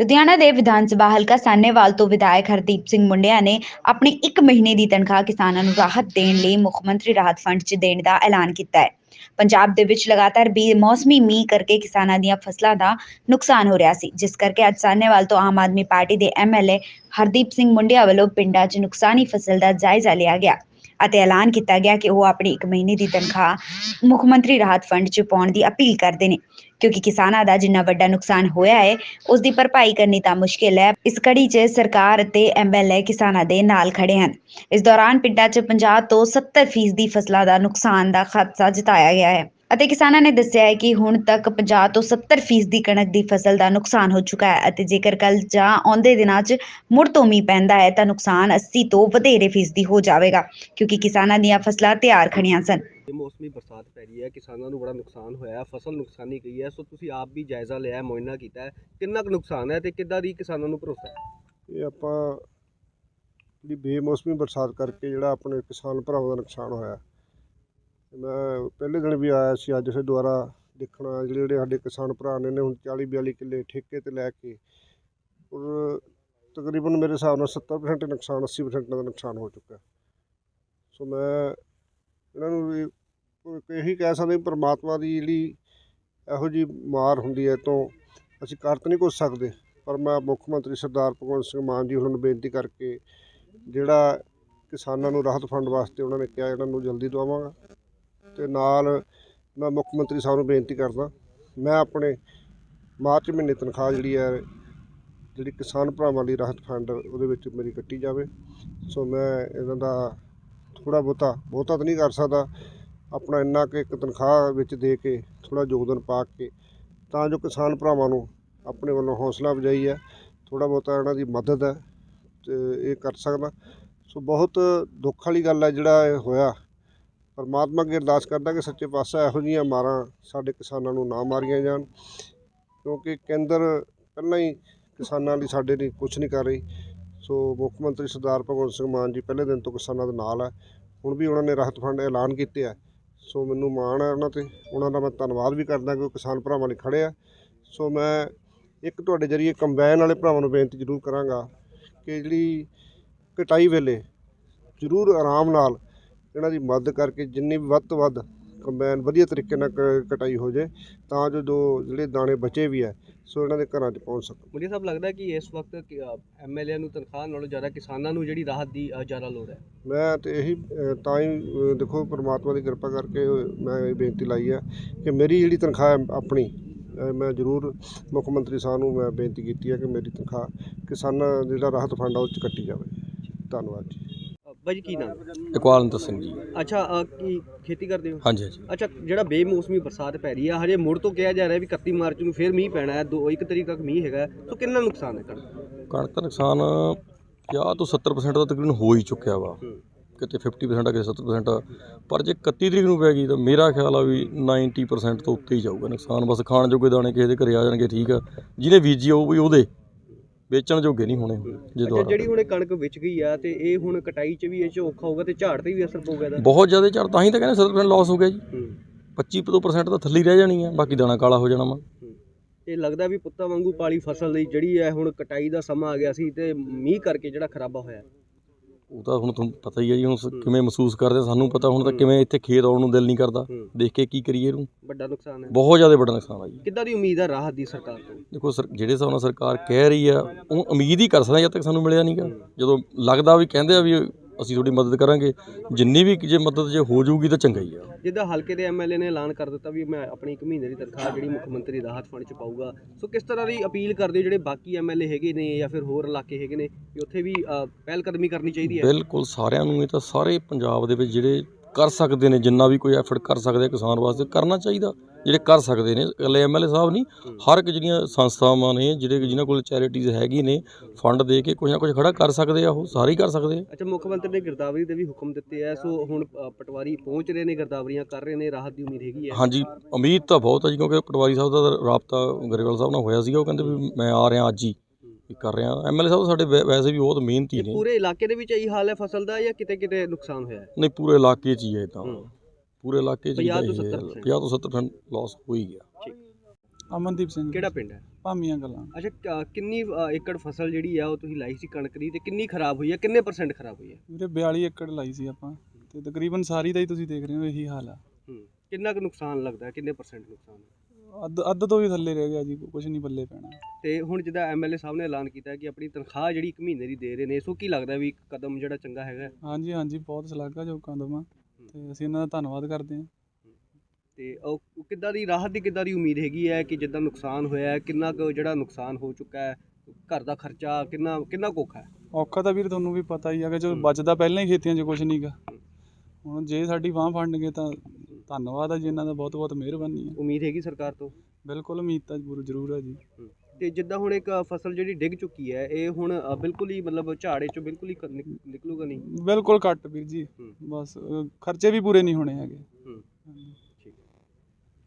ਲੁਧਿਆਣਾ ਦੇ ਵਿਧਾਨ ਸਭਾ ਹਲਕਾ ਸਾਨੇਵਾਲ ਤੋਂ ਵਿਧਾਇਕ ਹਰਦੀਪ ਸਿੰਘ ਮੁੰਡਿਆ ਨੇ ਆਪਣੀ 1 ਮਹੀਨੇ ਦੀ ਤਨਖਾਹ ਕਿਸਾਨਾਂ ਨੂੰ ਰਾਹਤ ਦੇਣ ਲਈ ਮੁੱਖ ਮੰਤਰੀ ਰਾਹਤ ਫੰਡ 'ਚ ਦੇਣ ਦਾ ਐਲਾਨ ਕੀਤਾ ਹੈ। ਪੰਜਾਬ ਦੇ ਵਿੱਚ ਲਗਾਤਾਰ ਬੀ ਮੌਸਮੀ ਮੀਂਹ ਕਰਕੇ ਕਿਸਾਨਾਂ ਦੀਆਂ ਫਸਲਾਂ ਦਾ ਨੁਕਸਾਨ ਹੋ ਰਿਹਾ ਸੀ, ਜਿਸ ਕਰਕੇ ਅੱਜ ਸਾਨੇਵਾਲ ਤੋਂ ਆਮ ਆਦਮੀ ਪਾਰਟੀ ਦੇ ਐਮਐਲਏ ਹਰਦੀਪ ਸਿੰਘ ਮੁੰਡਿਆ ਵੱਲੋਂ ਪਿੰਡਾਂ 'ਚ ਨੁਕਸਾਨੀ ਫਸਲ ਦਾ ਜਾਇਜ਼ਾ ਲਿਆ ਗਿਆ। ਅਤੇ ਐਲਾਨ ਕੀਤਾ ਗਿਆ ਕਿ ਉਹ ਆਪਣੀ 1 ਮਹੀਨੇ ਦੀ ਤਨਖਾਹ ਮੁੱਖ ਮੰਤਰੀ ਰਾਹਤ ਫੰਡ 'ਚ ਪਾਉਣ ਦੀ ਅਪੀਲ ਕਰਦੇ ਨੇ। ਕਿਉਂਕਿ ਕਿਸਾਨਾਂ ਦਾ ਜਿੰਨਾ ਵੱਡਾ ਨੁਕਸਾਨ ਹੋਇਆ ਹੈ, ਉਸ ਦੀ ਭਰਪਾਈ ਕਰਨੀ ਤਾਂ ਮੁਸ਼ਕਿਲ ਹੈ। ਇਸ ਕੜੀ 'ਚ ਸਰਕਾਰ ਅਤੇ ਐਮਐਲਏ ਕਿਸਾਨਾਂ ਦੇ ਨਾਲ ਖੜੇ ਹਨ। ਇਸ ਦੌਰਾਨ ਪਿੰਡਾਂ 'ਚ 50 ਤੋਂ 70 ਫੀਸਦੀ ਫਸਲਾਂ ਦਾ ਨੁਕਸਾਨ ਦਾ ਖਦਸ਼ਾ ਜਤਾਇਆ ਗਿਆ ਹੈ। ਅਤੇ ਕਿਸਾਨਾਂ ਨੇ ਦੱਸਿਆ ਹੈ ਕਿ ਹੁਣ ਤੱਕ 50 ਤੋਂ 70 ਫੀਸਦੀ ਦੀ ਕਣਕ ਦੀ ਫਸਲ ਦਾ ਨੁਕਸਾਨ ਹੋ ਚੁੱਕਾ ਹੈ ਅਤੇ ਜੇਕਰ ਕੱਲ ਜਾਂ ਆਉਂਦੇ ਦਿਨਾਂ 'ਚ ਮੁੜ ਤੋਂ ਮੀਂਹ ਪੈਂਦਾ ਹੈ ਤਾਂ ਨੁਕਸਾਨ 80 ਤੋਂ ਵਧੇਰੇ ਫੀਸਦੀ ਹੋ ਜਾਵੇਗਾ ਕਿਉਂਕਿ ਕਿਸਾਨਾਂ ਦੀਆਂ ਫਸਲਾਂ ਤਿਆਰ ਖੜੀਆਂ ਸਨ। ਇਹ ਮੌਸਮੀ ਬਰਸਾਤ ਪੈ ਰਹੀ ਹੈ ਕਿਸਾਨਾਂ ਨੂੰ ਬੜਾ ਨੁਕਸਾਨ ਹੋਇਆ ਹੈ ਫਸਲ ਨੁਕਸਾਨੀ ਗਈ ਹੈ ਸੋ ਤੁਸੀਂ ਆਪ ਵੀ ਜਾਇਜ਼ਾ ਲਿਆ ਹੈ ਮੁਆਇਨਾ ਕੀਤਾ ਹੈ। ਕਿੰਨਾ ਕੁ ਨੁਕਸਾਨ ਹੈ ਤੇ ਕਿੱਦਾਂ ਦੀ ਕਿਸਾਨਾਂ ਨੂੰ ਭਰੋਸਾ ਹੈ? ਇਹ ਆਪਾਂ ਜਿਹੜੀ ਬੇਮੌਸਮੀ ਬਰਸਾਤ ਕਰਕੇ ਜਿਹੜਾ ਆਪਣੇ ਕਿਸਾਨ ਭਰਾਵਾਂ ਦਾ ਨੁਕਸਾਨ ਹੋਇਆ ਮੈਂ ਪਹਿਲੇ ਦਿਨ ਵੀ ਆਇਆ ਸੀ, ਅੱਜ ਫਿਰ ਦੁਬਾਰਾ ਦੇਖਣਾ, ਜਿਹੜੇ ਜਿਹੜੇ ਸਾਡੇ ਕਿਸਾਨ ਭਰਾ ਨੇ ਨੇ ਹੁਣ 40 42 ਕਿੱਲੇ ਠੇਕੇ ਤੇ ਲੈ ਕੇ ਔਰ ਤਕਰੀਬਨ ਮੇਰੇ ਹਿਸਾਬ ਨਾਲ 70% ਨੁਕਸਾਨ 80% ਦਾ ਨੁਕਸਾਨ ਹੋ ਚੁੱਕਾ। ਸੋ ਮੈਂ ਇਹਨਾਂ ਨੂੰ ਵੀ ਇਹੀ ਕਹਿ ਸਕਦੇ ਪਰਮਾਤਮਾ ਦੀ ਜਿਹੜੀ ਇਹੋ ਜੀ ਮਾਰ ਹੁੰਦੀ ਹੈ ਤੋਂ ਅਸੀਂ ਕਰ ਤਾਂ ਨਹੀਂ ਕੁਛ ਸਕਦੇ, ਪਰ ਮੈਂ ਮੁੱਖ ਮੰਤਰੀ ਸਰਦਾਰ ਭਗਵੰਤ ਸਿੰਘ ਮਾਨ ਜੀ ਉਹਨਾਂ ਨੂੰ ਬੇਨਤੀ ਕਰਕੇ ਜਿਹੜਾ ਕਿਸਾਨਾਂ ਨੂੰ ਰਾਹਤ ਫੰਡ ਵਾਸਤੇ ਉਹਨਾਂ ਨੇ ਕਿਹਾ, ਇਹਨਾਂ ਨੂੰ ਜਲਦੀ ਦਵਾਵਾਂਗਾ। ਤੇ ਨਾਲ ਮੈਂ ਮੁੱਖ ਮੰਤਰੀ ਸਾਹਿਬ ਨੂੰ ਬੇਨਤੀ ਕਰਦਾ, ਮੈਂ ਆਪਣੇ ਮਾਰਚ ਮਹੀਨੇ ਤਨਖਾਹ ਜਿਹੜੀ ਹੈ, ਜਿਹੜੀ ਕਿਸਾਨ ਭਰਾਵਾਂ ਲਈ ਰਾਹਤ ਫੰਡ ਉਹਦੇ ਵਿੱਚ ਮੇਰੀ ਕੱਟੀ ਜਾਵੇ। ਸੋ ਮੈਂ ਇਹਨਾਂ ਦਾ ਥੋੜਾ ਬਹੁਤਾ ਬਹੁਤਾ ਤਾਂ ਨਹੀਂ ਕਰ ਸਕਦਾ, ਆਪਣਾ ਇੰਨਾ ਕਿ ਇੱਕ ਤਨਖਾਹ ਵਿੱਚ ਦੇ ਕੇ ਥੋੜਾ ਯੋਗਦਾਨ ਪਾ ਕੇ ਤਾਂ ਜੋ ਕਿਸਾਨ ਭਰਾਵਾਂ ਨੂੰ ਆਪਣੇ ਵੱਲੋਂ ਹੌਸਲਾ ਅਫਜਾਈ ਹੈ ਥੋੜਾ ਬਹੁਤਾ ਇਹਨਾਂ ਦੀ ਮਦਦ ਹੈ, ਤੇ ਇਹ ਕਰ ਸਕਦਾ। ਸੋ ਬਹੁਤ ਦੁੱਖ ਵਾਲੀ ਗੱਲ ਹੈ ਜਿਹੜਾ ਇਹ ਹੋਇਆ। ਪਰਮਾਤਮਾ ਅੱਗੇ ਅਰਦਾਸ ਕਰਦਾ ਕਿ ਸੱਚੇ ਪਾਤਸ਼ਾਹ ਇਹੋ ਜਿਹੀਆਂ ਮਾਰਾਂ ਸਾਡੇ ਕਿਸਾਨਾਂ ਨੂੰ ਨਾ ਮਾਰੀਆਂ ਜਾਣ, ਕਿਉਂਕਿ ਕੇਂਦਰ ਪਹਿਲਾਂ ਹੀ ਕਿਸਾਨਾਂ ਲਈ ਸਾਡੇ ਲਈ ਕੁਝ ਨਹੀਂ ਕਰ ਰਹੀ। ਸੋ ਮੁੱਖ ਮੰਤਰੀ ਸਰਦਾਰ ਭਗਵੰਤ ਸਿੰਘ ਮਾਨ ਜੀ ਪਹਿਲੇ ਦਿਨ ਤੋਂ ਕਿਸਾਨਾਂ ਦੇ ਨਾਲ ਹੈ ਹੁਣ ਵੀ ਉਹਨਾਂ ਨੇ ਰਾਹਤ ਫੰਡ ਐਲਾਨ ਕੀਤੇ ਆ। ਸੋ ਮੈਨੂੰ ਮਾਣ ਹੈ ਉਹਨਾਂ ਤੇ। ਉਹਨਾਂ ਦਾ ਮੈਂ ਧੰਨਵਾਦ ਵੀ ਕਰਦਾ ਕਿ ਉਹ ਕਿਸਾਨ ਭਰਾਵਾਂ ਲਈ ਖੜੇ ਆ। ਸੋ ਮੈਂ ਇੱਕ ਤੁਹਾਡੇ ਜਰੀਏ ਕੰਬਾਈਨ ਵਾਲੇ ਭਰਾਵਾਂ ਨੂੰ ਬੇਨਤੀ ਜ਼ਰੂਰ ਕਰਾਂਗਾ ਕਿ ਜਿਹੜੀ ਕਟਾਈ ਵੇਲੇ ਜ਼ਰੂਰ ਆਰਾਮ ਨਾਲ ਇਹਨਾਂ ਦੀ ਮਦਦ ਕਰਕੇ ਜਿੰਨੀ ਵੀ ਵੱਧ ਤੋਂ ਵੱਧ ਕੰਬਾਈਨ ਵਧੀਆ ਤਰੀਕੇ ਨਾਲ ਕਟਾਈ ਹੋ ਜਾਏ ਤਾਂ ਜੋ ਜੋ ਜਿਹੜੇ ਦਾਣੇ ਬਚੇ ਵੀ ਹੈ ਸੋ ਇਹਨਾਂ ਦੇ ਘਰਾਂ 'ਚ ਪਹੁੰਚ ਸਕਣ। ਮੁੰਡੇ ਸਾਹਿਬ ਲੱਗਦਾ ਕਿ ਇਸ ਵਕਤ ਐਮਐਲਏ ਨੂੰ ਤਨਖਾਹ ਨਾਲੋਂ ਜ਼ਿਆਦਾ ਕਿਸਾਨਾਂ ਨੂੰ ਜਿਹੜੀ ਰਾਹਤ ਦੀ ਜ਼ਿਆਦਾ ਲੋੜ ਹੈ? ਮੈਂ ਤੇ ਇਹੀ ਤਾਂ ਹੀ ਦੇਖੋ ਪ੍ਰਮਾਤਮਾ ਦੀ ਕਿਰਪਾ ਕਰਕੇ ਮੈਂ ਇਹ ਬੇਨਤੀ ਲਾਈ ਹੈ ਕਿ ਮੇਰੀ ਜਿਹੜੀ ਤਨਖਾਹ ਆਪਣੀ ਮੈਂ ਜ਼ਰੂਰ ਮੁੱਖ ਮੰਤਰੀ ਸਾਹਿਬ ਨੂੰ ਮੈਂ ਬੇਨਤੀ ਕੀਤੀ ਹੈ ਕਿ ਮੇਰੀ ਤਨਖਾਹ ਕਿਸਾਨਾਂ ਜਿਹੜਾ ਰਾਹਤ ਫੰਡ ਆ ਉਹ 'ਚ ਕੱਟੀ ਜਾਵੇ। ਧੰਨਵਾਦ ਜੀ। ਬਾਈ ਕੀ ਨਾਮ? ਇਕਬਾਲਵੰਤ ਸਿੰਘ ਜੀ। ਅੱਛਾ ਅ, ਕੀ ਖੇਤੀ ਕਰਦੇ ਹੋ? ਹਾਂਜੀ ਹਾਂਜੀ। ਅੱਛਾ ਜਿਹੜਾ ਬੇਮੌਸਮੀ ਬਰਸਾਤ ਪੈ ਰਹੀ ਹੈ ਹਜੇ ਮੁੜ ਤੋਂ ਕਿਹਾ ਜਾ ਰਿਹਾ ਵੀ 31 ਮਾਰਚ ਨੂੰ ਫੇਰ ਮੀਂਹ ਪੈਣਾ ਹੈ 2 1 ਤਰੀਕ ਤੱਕ ਮੀਂਹ ਹੈਗਾ ਸੋ ਕਿੰਨਾ ਨੁਕਸਾਨ ਹੈ ਕਣਕ ਦਾ? ਕਣਕ ਦਾ ਨੁਕਸਾਨ 50 ਤੋਂ 70% ਦਾ ਤਕਰੀਬਨ ਹੋ ਹੀ ਚੁੱਕਿਆ ਵਾ। ਕਿਤੇ 50% ਆ ਕਿਤੇ 70% ਆ। ਪਰ ਜੇ 31 ਤਰੀਕ ਨੂੰ ਪੈ ਗਈ ਤਾਂ ਮੇਰਾ ਖਿਆਲ ਆ ਵੀ 90% ਤੋਂ ਉੱਤੇ ਹੀ ਜਾਊਗਾ ਨੁਕਸਾਨ। ਬਸ ਖਾਣ ਜੋਗੇ ਦਾਣੇ ਕਿਸੇ ਦੇ ਘਰੇ ਆ ਜਾਣਗੇ ਠੀਕ ਆ। ਜਿਹਨੇ ਬੀਜੀ ਉਹ ਵੀ ਉਹਦੇ। ਵੇਚਣ ਜੋਗੇ ਨਹੀਂ ਹੋਣੇ ਜੇ ਅੱਛਾ ਦੁਬਾਰਾ ਜਿਹੜੀ ਹੁਣ ਇਹ ਕਣਕ ਵਿਚ ਗਈ ਆ ਤੇ ਇਹ ਹੁਣ ਕਟਾਈ 'ਚ ਵੀ ਇਹ 'ਚ ਔਖਾ ਹੋਊਗਾ ਤੇ ਝਾੜ ਤੇ ਵੀ ਅਸਰ ਪਊਗਾ ਇਹਦਾ? ਬਹੁਤ ਜ਼ਿਆਦਾ ਝੜ ਤਾਂ ਹੀ ਤਾਂ ਕਹਿੰਦੇ 70% ਲਾਸ ਹੋ ਗਿਆ ਜੀ। ਹੂੰ। 25% ਤਾਂ ਥੱਲੇ ਹੀ ਰਹਿ ਜਾਣੀ ਆ ਬਾਕੀ ਦਾਣਾ ਕਾਲਾ ਹੋ ਜਾਣਾ ਵਾ। ਇਹ ਲੱਗਦਾ ਵੀ ਪੁੱਤਾਂ ਵਾਂਗੂ ਪਾਲੀ ਫਸਲ ਲਈ ਜਿਹੜੀ ਹੈ ਹੁਣ ਕਟਾਈ ਦਾ ਸਮਾਂ ਆ ਗਿਆ ਸੀ ਤੇ ਮੀਂਹ ਕਰਕੇ ਜਿਹੜਾ ਖਰਾਬਾ ਹੋਇਆ। ਉਹ ਤਾਂ ਹੁਣ ਤੁਹਾਨੂੰ ਪਤਾ ਹੀ ਹੈ ਜੀ ਹੁਣ ਕਿਵੇਂ ਮਹਿਸੂਸ ਕਰਦੇ ਸਾਨੂੰ ਪਤਾ ਹੁਣ ਤਾਂ ਕਿਵੇਂ ਇੱਥੇ ਖੇਤ ਆਉਣ ਨੂੰ ਦਿਲ ਨਹੀਂ ਕਰਦਾ। ਦੇਖ ਕੇ ਕੀ ਕਰੀਏ ਇਹਨੂੰ। ਵੱਡਾ ਨੁਕਸਾਨ ਹੈ। ਬਹੁਤ ਜ਼ਿਆਦਾ ਵੱਡਾ ਨੁਕਸਾਨ ਆ ਜੀ। ਕਿੱਦਾਂ ਦੀ ਉਮੀਦ ਹੈ ਰਾਹਤ ਦੀ ਸਰਕਾਰ ਤੋਂ? ਦੇਖੋ ਸਰ ਜਿਹੜੇ ਹਿਸਾਬ ਨਾਲ ਸਰਕਾਰ ਕਹਿ ਰਹੀ ਆ ਉਹ ਉਮੀਦ ਹੀ ਕਰ ਸਕਦੇ ਜਦ ਤੱਕ ਸਾਨੂੰ ਮਿਲਿਆ ਨਹੀਂਗਾ ਜਦੋਂ ਲੱਗਦਾ ਵੀ ਕਹਿੰਦੇ ਆ ਵੀ ਅਸੀਂ ਤੁਹਾਡੀ ਮਦਦ ਕਰਾਂਗੇ। ਜਿੰਨੀ ਵੀ ਜੇ ਮਦਦ ਜੇ ਹੋ ਜਾਊਗੀ ਤਾਂ ਚੰਗਾ ਹੀ ਆ। ਜਿੱਦਾਂ ਹਲਕੇ ਦੇ ਐਮਐਲਏ ਨੇ ਐਲਾਨ ਕਰ ਦਿੱਤਾ ਵੀ ਮੈਂ ਆਪਣੀ ਇੱਕ ਮਹੀਨੇ ਦੀ ਤਨਖਾਹ ਜਿਹੜੀ ਮੁੱਖ ਮੰਤਰੀ ਰਾਹਤ ਫੰਡ 'ਚ ਪਾਊਗਾ। ਸੋ ਕਿਸ ਤਰ੍ਹਾਂ ਦੀ ਅਪੀਲ ਕਰਦੇ ਹੋ ਜਿਹੜੇ ਬਾਕੀ ਐਮਐਲਏ ਹੈਗੇ ਨੇ ਜਾਂ ਫਿਰ ਹੋਰ ਇਲਾਕੇ ਹੈਗੇ ਨੇ ਵੀ ਉੱਥੇ ਵੀ ਪਹਿਲ ਕਦਮੀ ਕਰਨੀ ਚਾਹੀਦੀ ਹੈ? ਬਿਲਕੁਲ ਸਾਰਿਆਂ ਨੂੰ ਇਹ ਤਾਂ ਸਾਰੇ ਪੰਜਾਬ ਦੇ ਵਿੱਚ ਜਿਹੜੇ ਕਰ ਸਕਦੇ ਨੇ ਜਿੰਨਾ ਵੀ ਕੋਈ ਐਫਰਟ ਕਰ ਸਕਦੇ ਕਿਸਾਨ ਵਾਸਤੇ ਕਰਨਾ ਚਾਹੀਦਾ। ਜਿਹੜੇ ਕਰ ਸਕਦੇ ਨੇ ਇਕੱਲੇ ਐਮਐਲਏ ਸਾਹਿਬ ਨਹੀਂ ਹਰ ਇੱਕ ਜਿਹੜੀਆਂ ਸੰਸਥਾਵਾਂ ਨੇ ਜਿਹੜੇ ਜਿਨ੍ਹਾਂ ਕੋਲ ਚੈਰਿਟੀਜ਼ ਹੈਗੀ ਨੇ ਫੰਡ ਦੇ ਕੇ ਕੁਝ ਨਾ ਕੁਝ ਖੜਾ ਕਰ ਸਕਦੇ ਆ ਉਹ ਸਾਰੇ ਹੀ ਕਰ ਸਕਦੇ ਆ। ਅੱਛਾ ਮੁੱਖ ਮੰਤਰੀ ਨੇ ਗਿਰਦਾਵਰੀ ਦੇ ਵੀ ਹੁਕਮ ਦਿੱਤੇ ਆ ਸੋ ਹੁਣ ਪਟਵਾਰੀ ਪਹੁੰਚ ਰਹੇ ਨੇ ਗਿਰਦਾਵਰੀਆਂ ਕਰ ਰਹੇ ਨੇ ਰਾਹਤ ਦੀ ਉਮੀਦ ਹੈਗੀ ਹੈ ਹਾਂਜੀ ਉਮੀਦ ਤਾਂ ਬਹੁਤ ਹੈ ਜੀ ਕਿਉਂਕਿ ਪਟਵਾਰੀ ਸਾਹਿਬ ਦਾ ਰਾਬਤਾ ਗਰੇਵਾਲ ਸਾਹਿਬ ਨਾਲ ਹੋਇਆ ਸੀਗਾ ਉਹ ਕਹਿੰਦੇ ਵੀ ਮੈਂ ਆ ਰਿਹਾ ਅੱਜ ਹੀ। ਕਰ ਰਿਹਾ ਐਮਐਲਏ ਸਾਹਿਬ ਸਾਡੇ ਵੈ- ਵੈਸੇ ਵੀ ਬਹੁਤ ਮਿਹਨਤੀ ਨੇ। ਪੂਰੇ ਇਲਾਕੇ ਦੇ ਵਿੱਚ ਇਹੀ ਹਾਲ ਹੈ ਫਸਲ ਦਾ ਜਾਂ ਕਿਤੇ ਕਿਤੇ ਨੁਕਸਾਨ ਹੋਇਆ ਹੈ? ਨਹੀਂ ਪੂਰੇ ਇਲਾਕੇ 'ਚ ਹੀ ਹੈ ਇਹ ਤਾਂ। ਹੂੰ। ਪੂਰੇ ਇਲਾਕੇ 'ਚ ਹੀ 50 ਤੋਂ ਇਹ ਹੈ। 70% 50 ਤੋਂ 70% ਲਾਸ ਹੋ ਹੀ ਗਿਆ। ਅਮਨਦੀਪ ਸਿੰਘ ਕਿਹੜਾ ਪਿੰਡ ਹੈ? ਭਾਮੀਆਂ ਗੱਲਾਂ। ਅੱਛਾ ਕ- ਕਿੰਨੀ ਅ, ਏਕੜ ਫਸਲ ਜਿਹੜੀ ਆ ਉਹ ਤੁਸੀਂ ਲਾਈ ਸੀ ਕਣਕ ਦੀ ਤੇ ਕਿੰਨੀ ਖਰਾਬ ਹੋਈ ਹੈ ਕਿੰਨੇ ਪਰਸੈਂਟ ਖਰਾਬ ਹੋਈ ਹੈ ਵੀਰੇ 42 ਏਕੜ ਲਾਈ ਸੀ ਆਪਾਂ ਤੇ ਤਕਰੀਬਨ ਸਾਰੀ ਦਾ ਹੀ ਤੁਸੀਂ ਦੇਖ ਰਹੇ ਹੋ ਇਹੀ ਹਾਲ ਆ। ਹੂੰ। ਕਿੰਨਾ ਕੁ ਨੁਕਸਾਨ ਲੱਗਦਾ? ਹੈ? ਕਿੰਨੇ ਪਰਸੈਂਟ ਨੁਕਸਾਨ? ਹੈ? ਅੱਧ ਅੱਧ ਤੋਂ ਵੀ ਥੱਲੇ ਰਹਿ ਗਿਆ ਜੀ ਕੁਝ ਨਹੀਂ ਬੱਲੇ ਪੈਣਾ ਤੇ ਹੁਣ ਜਿੱਦਾਂ ਐਮਐਲਏ ਸਾਹਿਬ ਨੇ ਐਲਾਨ ਕੀਤਾ ਕਿ ਆਪਣੀ ਤਨਖਾਹ ਜਿਹੜੀ ਇੱਕ ਮਹੀਨੇ ਦੀ ਦੇ ਰਹੇ ਨੇ ਸੋ ਕੀ ਲੱਗਦਾ ਵੀ ਇੱਕ ਕਦਮ ਜਿਹੜਾ ਚੰਗਾ ਹੈਗਾ ਹੈ? ਹਾਂਜੀ ਹਾਂਜੀ ਬਹੁਤ ਸ਼ਲਾਘਾਯੋਗ ਕਦਮ ਆ ਤੇ ਅਸੀਂ ਇਹਨਾਂ ਦਾ ਧੰਨਵਾਦ ਕਰਦੇ ਹਾਂ ਤੇ ਉਹ ਉਹ ਕਿੱਦਾਂ ਦੀ ਰਾਹਤ ਦੀ ਕਿੱਦਾਂ ਦੀ ਉਮੀਦ ਹੈਗੀ ਹੈ ਕਿ ਜਿੱਦਾਂ ਨੁਕਸਾਨ ਹੋਇਆ ਹੈ ਕਿੰਨਾ ਕੁ ਜਿਹੜਾ ਨੁਕਸਾਨ ਹੋ ਚੁੱਕਾ ਹੈ ਘਰ ਦਾ ਖਰਚਾ ਕਿੰਨਾ ਕਿੰਨਾ ਕੁ ਔਖਾ ਹੈ ਔਖਾ ਤਾਂ ਵੀਰ ਤੁਹਾਨੂੰ ਵੀ ਪਤਾ ਹੀ ਕਿ ਜੋ ਹੂੰ। ਬਚਦਾ ਪਹਿਲਾਂ ਹੀ ਖੇਤੀਆਂ 'ਚ ਕੁਝ ਨਹੀਂਗਾ ਹੁਣ ਜੇ ਸਾਡੀ ਬਾਂਹ ਫੜਨਗੇ ਤਾਂ ਧੰਨਵਾਦ ਆ ਜੀ ਇਹਨਾਂ ਦਾ ਬਹੁਤ ਬਹੁਤ ਮਿਹਰਬਾਨੀ ਹੈ ਉਮੀਦ ਹੈਗੀ ਸਰਕਾਰ ਤੋਂ? ਬਿਲਕੁਲ ਉਮੀਦ ਤਾਂ ਜ਼ਰੂਰ ਜ਼ਰੂਰ ਹੈ ਜੀ। ਤੇ ਜਿੱਦਾਂ ਹੁਣ ਇੱਕ ਫਸਲ ਜਿਹੜੀ ਡਿੱਗ ਚੁੱਕੀ ਹੈ ਇਹ ਹੁਣ ਅ, ਬਿਲਕੁਲ ਹੀ ਮਤਲਬ ਝਾੜੇ ਚੋਂ ਬਿਲਕੁਲ ਹੀ ਕ- ਨਿਕ- ਨਿਕਲੂਗਾ ਨਹੀਂ? ਬਿਲਕੁਲ ਘੱਟ ਵੀਰ ਜੀ। ਹੂੰ। ਬਸ ਅਹ, ਖਰਚੇ ਵੀ ਪੂਰੇ ਨਹੀਂ ਹੋਣੇ ਹੈਗੇ। ਹੂੰ। ਹਾਂਜੀ।